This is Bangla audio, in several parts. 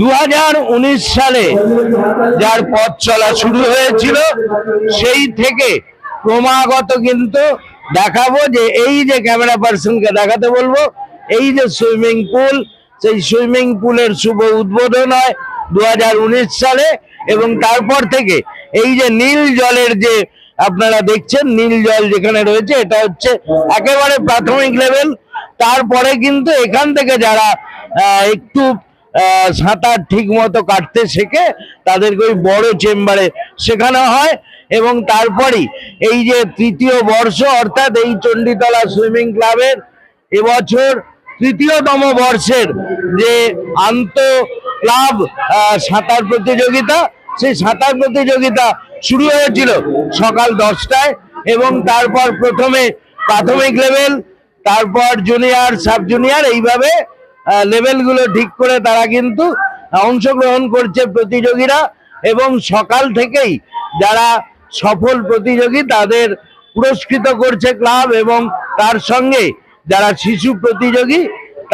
দু হাজার উনিশ সালে যার পথ চলা শুরু হয়েছিল, সেই থেকে ক্রমাগত কিন্তু দেখাবো যে এই যে ক্যামেরা পার্সনকে দেখাতে বলব, এই যে সুইমিং পুল, সেই সুইমিং পুলের শুভ উদ্বোধন হয় দু হাজার উনিশ সালে এবং তারপর থেকে এই যে নীল জলের যে আপনারা দেখছেন, নীল জল যেখানে রয়েছে, এটা হচ্ছে একেবারে প্রাথমিক লেভেল তারপরে কিন্তু এখান থেকে যারা একটু সাঁতার ঠিক মতো কাটতে শেখে, তাদেরকে ওই বড় চেম্বারে শেখানো হয়। এবং তারপরেই এই যে তৃতীয় বর্ষ, অর্থাৎ এই চণ্ডীতলা সুইমিং ক্লাবের এবছর তৃতীয়তম বর্ষের যে আন্ত ক্লাব সাঁতার প্রতিযোগিতা, সেই সাঁতার প্রতিযোগিতা শুরু হয়েছিল সকাল দশটায়। এবং তারপর প্রথমে প্রাথমিক লেভেল, তারপর জুনিয়র, সাব জুনিয়র, এইভাবে লেভেলগুলো ঠিক করে তারা কিন্তু অংশগ্রহণ করছে প্রতিযোগীরা এবং সকাল থেকেই যারা সফল প্রতিযোগী তাদের পুরস্কৃত করছে ক্লাব এবং তার সঙ্গে যারা শিশু প্রতিযোগী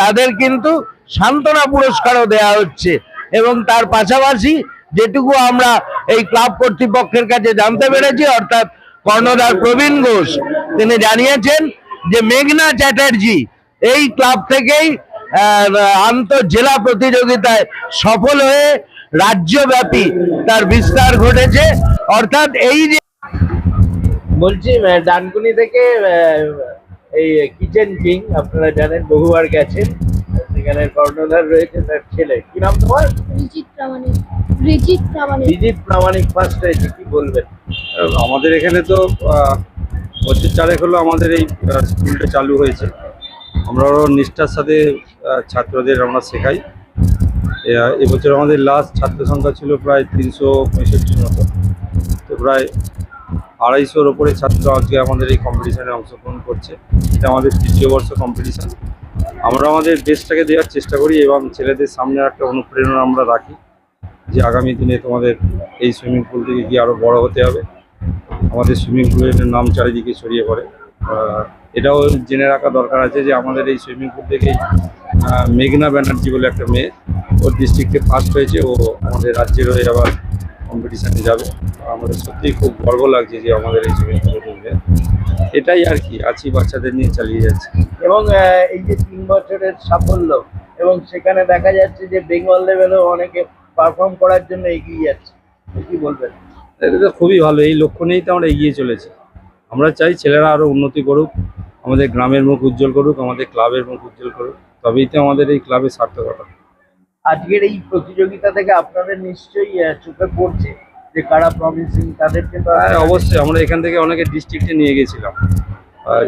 তাদের কিন্তু সান্ত্বনা পুরস্কারও দেয়া হচ্ছে এবং তার পাশাপাশি যেটুকু আমরা এই ক্লাব কর্তৃপক্ষের কাছে জানতে পেরেছি, অর্থাৎ কর্ণধার প্রবীণ ঘোষ, তিনি জানিয়েছেন যে মেঘনা চ্যাটার্জি এই ক্লাব থেকেই আহ, আন্তঃ জেলা প্রতিযোগিতায় সফল হয়ে রাজ্যব্যাপী তার বিস্তার ঘটেছে। অর্থাৎ এই যে বলছি ডানকুনি থেকে এই কিচেন কিং আপনারা জানেন বহুবার গেছেন। সেখানে কর্ণধার রয়েছে তার ছেলে। কি নাম তোমার? রিজিত প্রামাণিক। রিজিত প্রামাণিক। বিজিত প্রামাণিক ফার্স্ট হয়েছে কি বলবেন? আমাদের এখানে তো আহ, বছর চারেক হলো আমাদের এই স্কুলটা চালু হয়েছে। আমরা নিষ্ঠার সাথে ছাত্রদের আমরা শেখাই। এবছর আমাদের লাস্ট ছাত্র সংখ্যা ছিল প্রায় তিনশো পঁয়ষট্টির মতো। তো প্রায় আড়াইশোর ওপরে ছাত্র আজকে আমাদের এই কম্পিটিশানে অংশগ্রহণ করছে। এটা আমাদের তৃতীয় বর্ষ কম্পিটিশন আমরা আমাদের দেশটাকে দেওয়ার চেষ্টা করি এবং ছেলেদের সামনে একটা অনুপ্রেরণা আমরা রাখি যে আগামী দিনে তোমাদের এই সুইমিং পুল থেকে গিয়ে আরও বড় হতে হবে। আমাদের সুইমিং পুলের নাম চারিদিকে ছড়িয়ে পড়ে। এটাও জেনে রাখা দরকার আছে যে আমাদের এই সুইমিং পুল থেকেই মেঘনা ব্যানার্জি বলে একটা মেয়ে ওর ডিস্ট্রিক্টে ফার্স্ট হয়েছে ও আমাদের রাজ্যের হয়ে আবার কম্পিটিশানে যাবে। আমাদের সত্যিই খুব গর্ব লাগছে যে আমাদের এই সুইমিং পুলে এটাই আর কি আছি বাচ্চাদের নিয়ে চালিয়ে যাচ্ছে। এবং এই যে তিন বছরের সাফল্য এবং সেখানে দেখা যাচ্ছে যে বেঙ্গল লেভেলেও অনেকে পারফর্ম করার জন্য এগিয়ে যাচ্ছে। কি বলবেন? এটা তো খুবই ভালো এই লক্ষ্য নিয়েই তো আমরা এগিয়ে চলেছি। আমরা চাই ছেলেরা আরও উন্নতি করুক আমাদের গ্রামের মুখ উজ্জ্বল করুক আমাদের ক্লাবের মুখ উজ্জ্বল করুক তবেই তো আমাদের এই ক্লাবের সার্থকতা। আজকের এই প্রতিযোগিতা থেকে আপনাদের নিশ্চয়ই চোখে পড়ছে যে কারা প্রমিসিং তাদেরকে তো হ্যাঁ অবশ্যই আমরা এখান থেকে অনেকে ডিস্ট্রিক্টে নিয়ে গেছিলাম।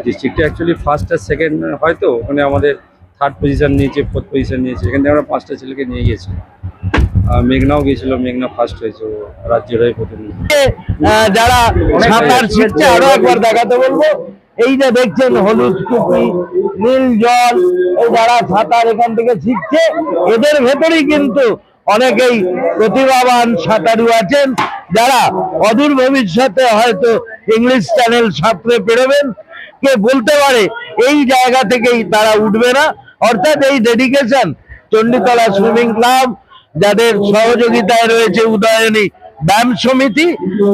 ডিস্ট্রিক্টে অ্যাকচুয়ালি ফার্স্ট আর সেকেন্ড হয়তো ওখানে আমাদের থার্ড পজিশন নিয়েছে ফোর্থ পজিশন নিয়েছে এখান থেকে আমরা পাঁচটা ছেলেকে নিয়ে গেছি মেঘনাও গেছিল মেঘনা ফার্স্ট হয়েছে ও রাজ্যের হয়ে প্রতিনিধি। যারা সাঁতার শিখছে আরও একবার দেখাতে বলব। এই যে দেখছেন হলুদ টুপি, নীল জল, এই যারা সাঁতার এখান থেকে শিখছে, এদের ভেতরেই কিন্তু অনেকেই প্রতিভাবান সাঁতারু আছেন। যারা অদূর ভবিষ্যতে হয়তো ইংলিশ চ্যানেল সাঁতরে পেরোবেন, কে বলতে পারে এই জায়গা থেকেই তারা উঠবে না। অর্থাৎ এই ডেডিকেশন চণ্ডীতলা সুইমিং ক্লাব যাদের সহযোগিতায় রয়েছে উদয়নী ব্যায়াম সমিতি,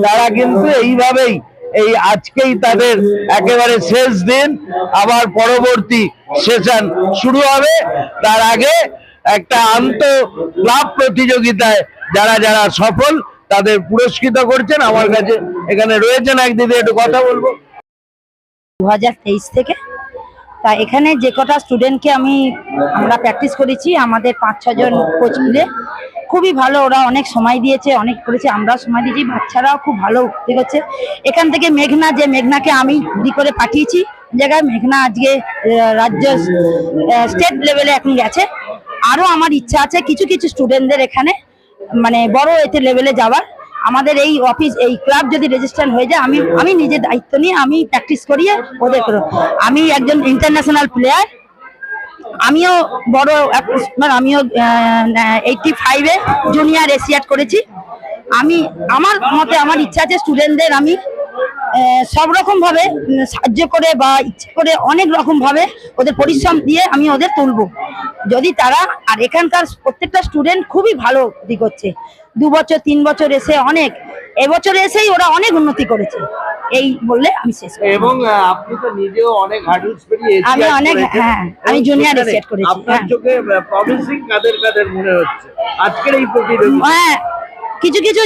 তারা কিন্তু এইভাবেই এই আজকেই তাদের একেবারে শেষ দিন, আবার পরবর্তী সেশন শুরু হবে। তার আগে একটা আন্ত ক্লাব প্রতিযোগিতায় যারা যারা সফল, তাদের পুরস্কৃত করছেন। আমার কাছে এখানে রয়েছেন একদিকে একটু কথা বলব। দু হাজার তেইশ থেকে তা এখানে যে কটা স্টুডেন্টকে আমি, আমরা প্র্যাকটিস করেছি, আমাদের পাঁচ ছজন কোচ মিলে। খুবই ভালো, ওরা অনেক সময় দিয়েছে, অনেক করেছে, আমরাও সময় দিয়েছি, বাচ্চারাও খুব ভালো দেখেছে এখান থেকে মেঘনা, যে মেঘনাকে আমি ঘুরি করে পাঠিয়েছি জায়গায় মেঘনা আজকে রাজ্য স্টেট লেভেলে এখন গেছে। আরও আমার ইচ্ছা আছে কিছু কিছু স্টুডেন্টদের এখানে মানে বড় এতে লেভেলে যাওয়ার। আমাদের এই অফিস এই ক্লাব যদি রেজিস্টার হয়ে যায়, আমি আমি নিজের দায়িত্ব নিয়ে আমি প্র্যাকটিস করিয়ে ওদের। আমি একজন ইন্টারন্যাশনাল প্লেয়ার আমিও বড় মানে আমিও এইটটি ফাইভে জুনিয়র এশিয়াড করেছি আমি, আমার মতে, আমার ইচ্ছা আছে স্টুডেন্টদের আমি সব রকম ভাবে সাহায্য করে বা ইচ্ছে করে অনেক রকম ভাবে ওদের পরিশ্রম দিয়ে আমি ওদের তুলবো। যদি তারা আর এখানকার প্রত্যেকটা স্টুডেন্ট খুবই ভালো দিক হচ্ছে। দু বছর তিন বছর এসে অনেক এবছর এসেই ওরা অনেক উন্নতি করেছে। এই বললে আমি শেষ করব। এবং আপনি তো নিজেও অনেক হার্ডলস পেরিয়ে আমি অনেক, হ্যাঁ, আমি জুনিয়র ACI করেছি, আপনার হ্যাঁ। চোখে প্রমিসিং কাদের কাদের মনে হচ্ছে? আজকের এই প্রতিযোগিতা। হ্যাঁ কিছু কিছু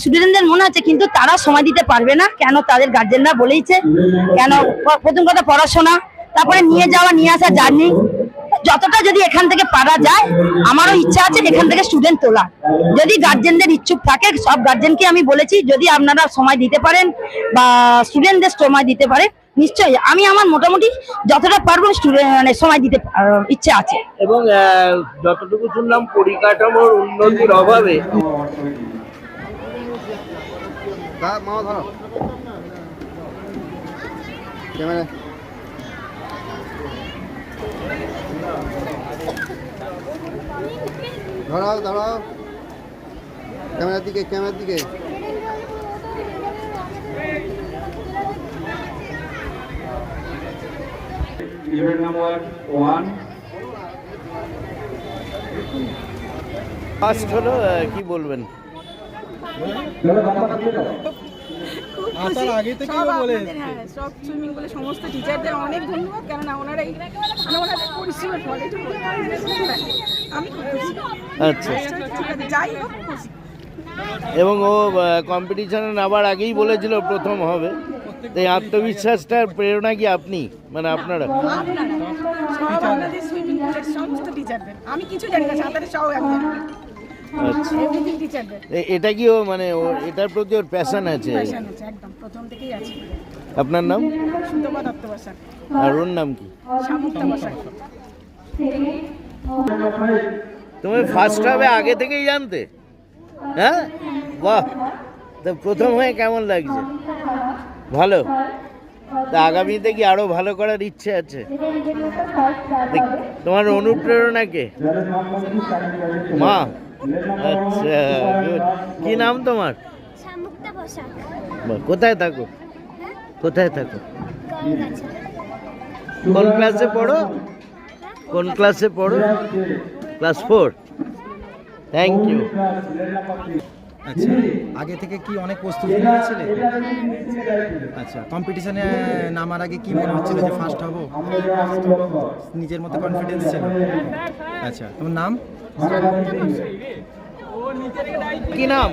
স্টুডেন্টদের মনে হচ্ছে কিন্তু তারা সময় দিতে পারবে না। কেন তাদের গার্জেনরা বলেইছে? কেন? প্রথম কথা পড়াশোনা, তারপরে নিয়ে যাওয়া, নিয়ে আসা জার্নি। যতটা যদি এখান থেকে পারা যায়, আমারও ইচ্ছা আছে এখান থেকে স্টুডেন্ট তোলা যদি গার্জেনদের ইচ্ছুক থাকে, সব গার্জেনকে আমি বলেছি, যদি আপনারা সময় দিতে পারেন বা স্টুডেন্টদের সময় দিতে পারে নিশ্চয়ই আমি আমার মোটামুটি যতটা পারব স্টুডেন্ট মানে সময় দিতে ইচ্ছে আছে। এবং যতটুকু শুনলাম পরিকাঠামোর উন্নতির অভাবে ধরো। ক্যামেরা। ধরাও ধরাও ক্যামেরার দিকে ক্যামেরার দিকে। Event number one. ফার্স্ট হলো কি বলবেন? সব আপনাদের, হ্যাঁ, সব সুইমিং পুলে সমস্ত টিচারদের অনেক ধন্যবাদ কেননা ওনারা এই। আমি আচ্ছা। যাই হোক এবং ও কম্পিটিশনে নামার আগেই বলেছিল প্রথম হবে। এই আত্মবিশ্বাসটার প্রেরণা কি আপনি মানে আপনারা সমস্ত টিচারদের আমি কিছু জানি না সাঁতারে সব একজন আচ্ছা এটা কি ও মানে ও এটার প্রতি ওর প্যাশন আছে একদম প্রথম থেকেই আছে আপনার নাম দত্ত আর ওর নাম কি তুমি ফার্স্ট হবে আগে থেকেই জানতে হ্যাঁ বাহ তো প্রথম হয়ে কেমন লাগছে ভালো? তা আগামীতে কি আরও ভালো করার ইচ্ছে আছে? তোমার অনুপ্রেরণা কে? মা। আচ্ছা. কি নাম তোমার? কোথায় থাকো? কোথায় থাকো? কোন ক্লাসে পড়ো? কোন ক্লাসে পড়ো? Class four. থ্যাংক ইউ আচ্ছা আগে থেকে কি অনেক প্রস্তুতি নিয়েছিলে? আচ্ছা কম্পিটিশনে নামার আগে কি মনে হচ্ছিল যে ফার্স্ট হব? নিজের মতো কনফিডেন্স ছিল? আচ্ছা তোমার নাম? কি নাম?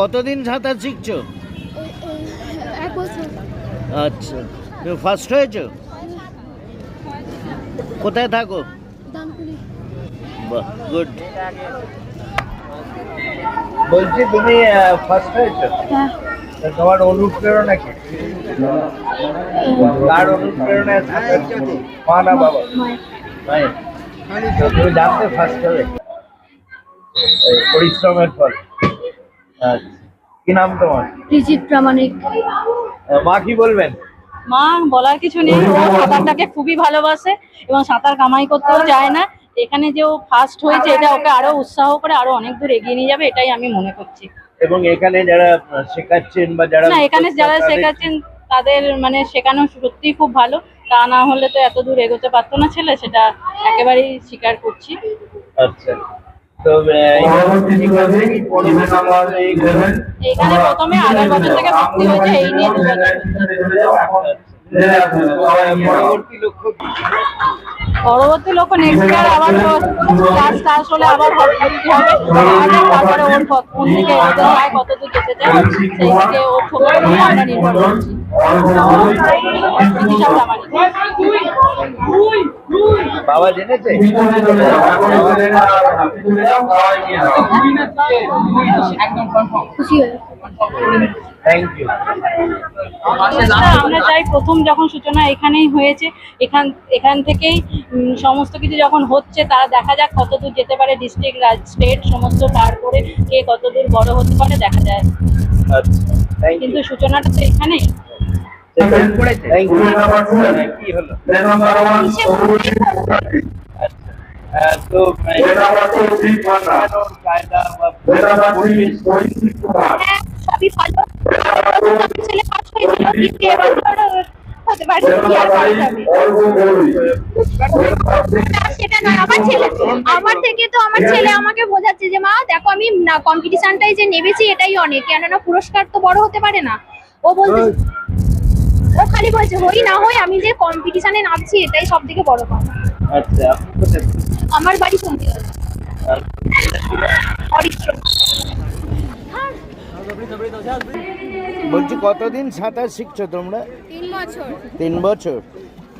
কতদিন সাঁতার শিখছো? আচ্ছা তুমি ফার্স্ট হয়েছো? কোথায় থাকো? বাহ গুড বলছি তুমি ফার্স্ট হয়েছো হ্যাঁ। তোমার অনুপ্রেরণা কি? কার অনুপ্রেরণায় সাঁতার মা না বাবা তুমি জানতে ফার্স্ট হবে। পরিশ্রমের ফল। আচ্ছা। কি নাম তোমার? প্রামাণিক। মা কি বলবেন? মা বলার কিছু নেই। ও সাঁতারটাকে খুবই ভালোবাসে এবং সাঁতার কামাই করতেও চায় না। এখানে যে ও ফার্স্ট হয়েছে এটা ওকে আরও উৎসাহ করে আরও অনেক দূর এগিয়ে নিয়ে যাবে এটাই আমি মনে করছি। এবং এখানে যারা শেখাচ্ছেন বা যারা না এখানে যারা শেখাচ্ছেন তাদের মানে শেখানো সত্যিই খুব ভালো। তা না হলে তো এত দূর এগোতে পারতো না ছেলে সেটা একেবারেই স্বীকার করছি। আচ্ছা। এখানে প্রথমে আগের বছর থেকে ভর্তি হয়েছে এই নিয়ে বছর পরবর্তী লক্ষ্য? নেক্সট ইয়ার আবার ক্লাস ক্লাস হলে আবার ভর্তি হবে তারপরে ওর কোন দিকে চায় কত দূর যেতে চায় সেই দিকে ওর উপরে আমরা নির্ভর করছি। বাবা জেনেছে? আমরা চাই প্রথম যখন সূচনা এখানেই হয়েছে এখান এখান থেকেই সমস্ত কিছু যখন হচ্ছে তারা দেখা যাক কত দূর যেতে পারে ডিস্ট্রিক্ট স্টেট সমস্ত পার করে কে কত দূর বড় হতে পারে দেখা যায়। আচ্ছা কিন্তু সূচনাটা তো এখানেই। তো সবই ভালো। ছেলে হয়েছিল কিন্তু এবার হতে পারে সেটা নয় আমার ছেলে আমার থেকে তো আমার ছেলে আমাকে বোঝাচ্ছে যে মা দেখো আমি না কম্পিটিশনটাই যে নেমেছি এটাই অনেক। কেননা পুরস্কার তো বড় হতে পারে না। ও বলতে ও খালি বলছে হই না হই আমি যে কম্পিটিশনে নামছি এটাই সব থেকে বড় কথা আচ্ছা আমার বাড়ি শুনতে বলছি কতদিন সাঁতার শিখছো তোমরা? তিন বছর। তিন বছর।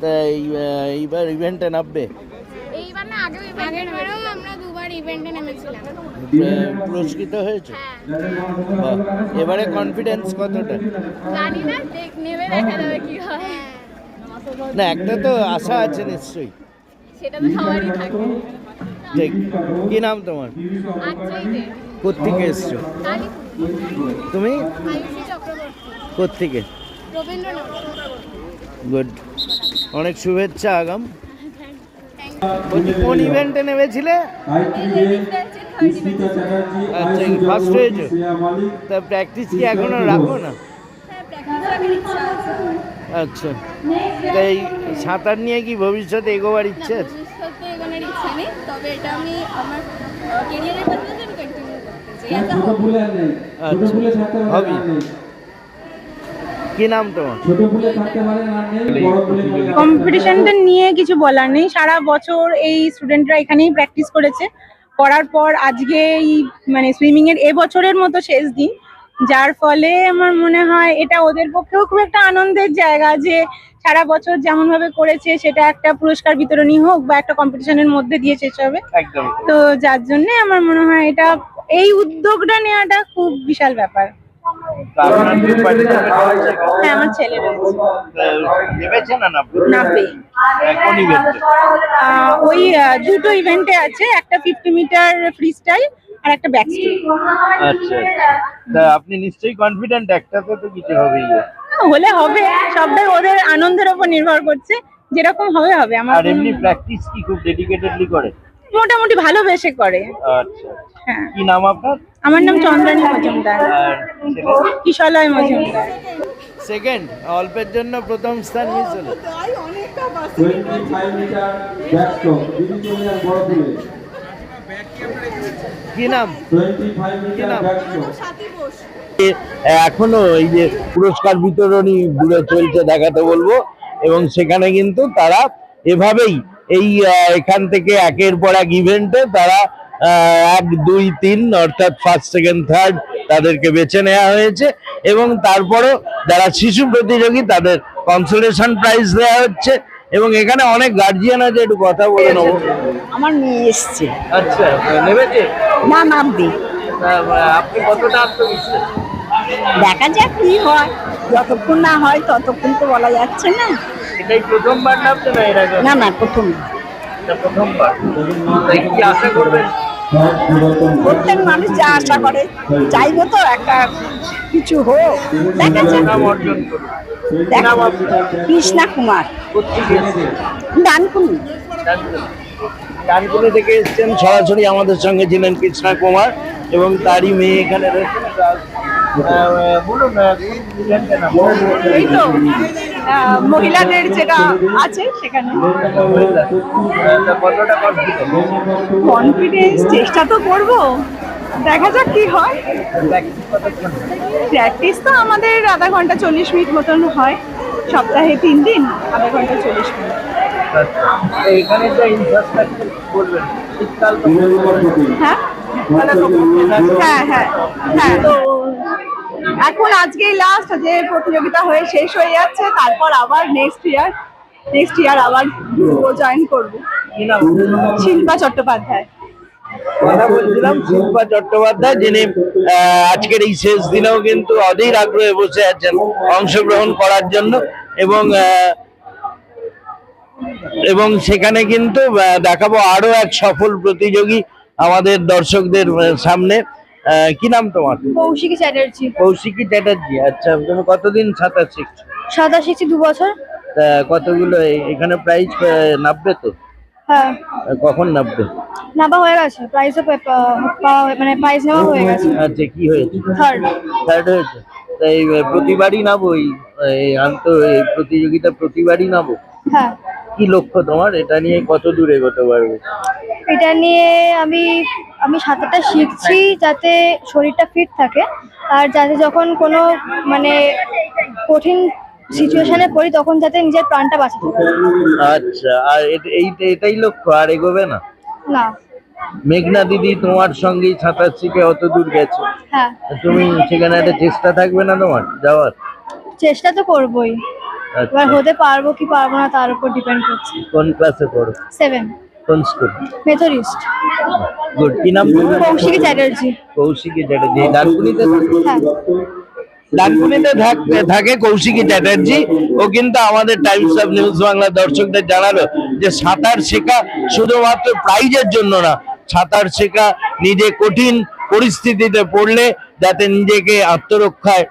তা এই, আহ, এইবার ইভেন্টে নামবে? এইবার না আগেও আগের আমরা ইভেন্টে নেমেছিলাম। পুরস্কৃত হয়েছে? বাহ। এবারে কনফিডেন্স কতটা? জানি না দেখ নেবে দেখা যাবে কি হয়। না একটা তো আশা আছে নিশ্চয়ই। সেটা তো সবারই থাকে। ঠিক কি নাম তোমার? কোত্থেকে এসছো? তুমি? রবীন্দ্রনাথ গুড অনেক শুভেচ্ছা আগাম। কোন ইভেন্টে নেমেছিলে? আচ্ছা ফার্স্ট হয়েছে তা প্র্যাকটিস কি এখনও রাখো না? আচ্ছা। তাই সাঁতার নিয়ে কি ভবিষ্যতে এগোবার ইচ্ছে আছে? তবে এটা আমি আমার আচ্ছা। হবি। কি নাম তোমার? কম্পিটিশনটা নিয়ে কিছু বলার নেই। সারা বছর এই স্টুডেন্টরা এখানেই প্র্যাকটিস করেছে। করার পর আজকে এই মানে সুইমিং এর এবছরের মতো শেষ দিন। যার ফলে আমার মনে হয় এটা ওদের পক্ষেও খুব একটা আনন্দের জায়গা যে সারা বছর যেমন ভাবে করেছে সেটা একটা পুরস্কার বিতরণী হোক বা একটা কম্পিটিশনের মধ্যে দিয়ে শেষ হবে। তো যার জন্য আমার মনে হয় এটা এই উদ্যোগটা নেওয়াটা খুব বিশাল ব্যাপার। আপনার হ্যাঁ আমার ছেলে রয়েছে। আহ, না না কোন ইভেন্টে ওই দুটো ইভেন্টে আছে একটা ফিফটি মিটার ফ্রি স্টাইল আর একটা ব্যাক আচ্ছা আচ্ছা। তা আপনি নিশ্চয়ই কনফিডেন্ট একটাতে তো কিছু হবেই। হলে হবে। সবটাই ওদের আনন্দের উপর নির্ভর করছে। যেরকম হবে হবে। আমার আর এমনি প্র্যাকটিস কি খুব ডেডিকেটেডলি করে? মোটামুটি ভালোবেসে করে। আচ্ছা হ্যাঁ। কি নাম আপনার? আমার নাম চন্দ্রানী মজুমদার। আর কিশলয় মজুমদার। সেকেন্ড অল্পের জন্য প্রথম স্থান মিস হলো। কি নাম? কি নাম? এখনও এই যে পুরস্কার বিতরণী দূরে চলছে দেখাতে বলব এবং সেখানে কিন্তু তারা এভাবেই এই এখান থেকে একের পর এক ইভেন্টে তারা এক দুই তিন অর্থাৎ ফার্স্ট সেকেন্ড থার্ড তাদেরকে বেছে নেওয়া হয়েছে এবং তারপরও যারা শিশু প্রতিযোগী তাদের কনসোলেশন প্রাইজ দেওয়া হচ্ছে এবং এখানে অনেক গার্জিয়ান আছে একটু কথা বলে নেব। আমার মেয়ে এসছে। আচ্ছা নেমেছে? না নামবে। আপনি কতটা আত্মবিশ্বাস? দেখা যাক কি হয়। যতক্ষণ না হয় ততক্ষণ তো বলা যাচ্ছে না। এটাই প্রথমবার নামছে না এর আগে? না না প্রথম। প্রথমবার। কি আশা করবেন? প্রত্যেক মানুষ যা আশা করে চাইব তো একটা কিছু হোক। দেখা যাক কৃষ্ণা কুমার। ডানকুনি। ডানকুনি। থেকে এসেছেন সরাসরি আমাদের সঙ্গে ছিলেন কৃষ্ণা কুমার এবং তারই মেয়ে এখানে বলুন মহিলাদের যেটা আছে সেখানে? কনফিডেন্স চেষ্টা তো করব। দেখা যাক কি হয়। প্র্যাকটিস তো আমাদের আধা ঘণ্টা চল্লিশ মিনিট মতন হয়। সপ্তাহে তিন দিন আধা ঘণ্টা চল্লিশ মিনিট। এখানে যে ইনফ্রাস্ট্রাকচার বলবেন শীতকাল হ্যাঁ? হ্যাঁ হ্যাঁ। হ্যাঁ তো এখন আজকেই লাস্ট যে প্রতিযোগিতা হয়ে শেষ হয়ে যাচ্ছে, তারপর আবার নেক্সট ইয়ার নেক্সট ইয়ার আবার জয়েন করব। শিল্পা চট্টোপাধ্যায়। বলছিলাম শিল্পা চট্টোপাধ্যায়, যিনি আজকের এই শেষ দিনেও কিন্তু অধীর আগ্রহে বসে অংশগ্রহণ করার জন্য এবং এবং সেখানে কিন্তু দেখাবো আরও এক সফল প্রতিযোগী আমাদের দর্শকদের সামনে। কি নাম তোমার? কৌশিকী চ্যাটার্জি। কৌশিকী চ্যাটার্জি আচ্ছা তুমি কতদিন সাঁতার শিখছো? সাঁতার শিখছি দু বছর। কতগুলো এখানে প্রাইজ নামবে তো? হ্যাঁ। কখন নামবে? নাবা হয়ে গেছে প্রাইসও মানে প্রাইস নেওয়া হয়ে গেছে। আচ্ছা কি হয়েছে? থার্ড থার্ড হয়েছে? এই প্রতিবারই নাবো এই আন্ত এই প্রতিযোগিতা প্রতিবারই নাবো হ্যাঁ। কি লক্ষ্য তোমার? এটা নিয়ে কত দূর এগোতে পারবে? এটা নিয়ে আমি আমি সাঁতারটা শিখছি যাতে শরীরটা ফিট থাকে। আর যাতে যখন কোনো মানে কঠিন সিচুয়েশনে পড়ি তখন যাতে নিজের প্রাণটা বাঁচাতে পারি। আচ্ছা আর এই এটাই লক্ষ্য আর এগোবে না? না। মেঘনা দিদি তোমার সঙ্গেই সাঁতার শিখে অত দূর গেছে। হ্যাঁ। তুমি সেখানে একটা চেষ্টা থাকবে না তোমার যাওয়ার? চেষ্টা তো করবোই। এবার হতে পারব কি পারব না তার উপর ডিপেন্ড করছে। কোন ক্লাসে পড়ো? সেভেন কোন স্কুল মেথডিস্ট গুড কি নাম? কৌশিকী চ্যাটার্জি। কৌশিকী চ্যাটার্জি। ডানকুনিতে? হ্যাঁ। ডানকুনিতে থাকতে থাকে কৌশিকী চ্যাটার্জি। ও কিন্তু আমাদের টাইমস অফ নিউজ বাংলা দর্শকদের জানালো যে সাঁতার শেখা শুধুমাত্র প্রাইজের জন্য না সাঁতার শেখা নিজে কঠিন পরিস্থিতিতে পড়লে যাতে নিজেকে আত্মরক্ষায়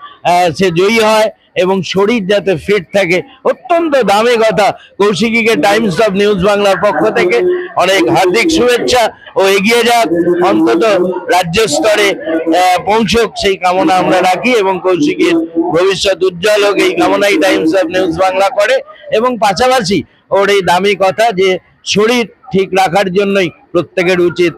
সে জয়ী হয়। এবং শরীর যাতে ফিট থাকে, অত্যন্ত দামি কথা। কৌশিকীকে টাইমস অফ নিউজ বাংলার পক্ষ থেকে অনেক হার্দিক শুভেচ্ছা ও এগিয়ে যাক। অন্তত রাজ্য স্তরে পৌঁছক সেই কামনা আমরা রাখি এবং কৌশিকীর ভবিষ্যৎ উজ্জ্বল হোক, এই কামনাই টাইমস অফ নিউজ বাংলা করে। এবং পাশাপাশি ওর এই দামি কথা যে, শরীর ঠিক রাখার জন্যই প্রত্যেকের উচিত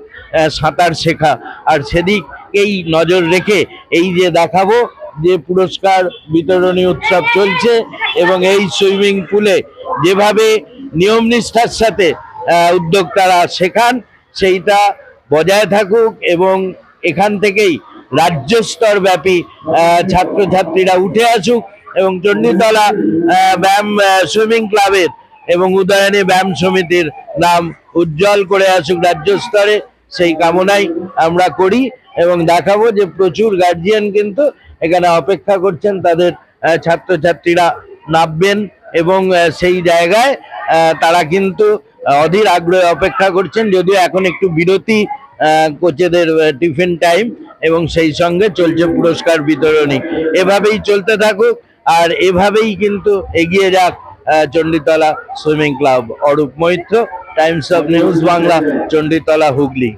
সাঁতার শেখা। আর সেদিকেই নজর রেখে এই যে দেখাবো যে পুরস্কার বিতরণী উৎসব চলছে এবং এই সুইমিং পুলে যেভাবে নিয়ম নিষ্ঠার সাথে উদ্যোক্তারা শেখান, সেইটা বজায় থাকুক এবং এখান থেকেই রাজ্য স্তর ব্যাপী ছাত্রছাত্রীরা উঠে আসুক এবং চণ্ডীতলা ব্যায়াম সুইমিং ক্লাবের এবং উদয়নী ব্যায়াম সমিতির নাম উজ্জ্বল করে আসুক রাজ্য স্তরে সেই কামনাই আমরা করি। এবং দেখাবো যে প্রচুর গার্জিয়ান কিন্তু এখানে অপেক্ষা করছেন, তাদের ছাত্রছাত্রীরা নামবেন এবং সেই জায়গায় তারা কিন্তু অধীর আগ্রহে অপেক্ষা করছেন, যদিও এখন একটু বিরতি কোচেদের টিফিন টাইম এবং সেই সঙ্গে চলছে পুরস্কার বিতরণী। এভাবেই চলতে থাকুক আর এভাবেই কিন্তু এগিয়ে যাক Chanditala swimming club. Arup Maitra, Times of News Bangla, Chanditala Hooghly.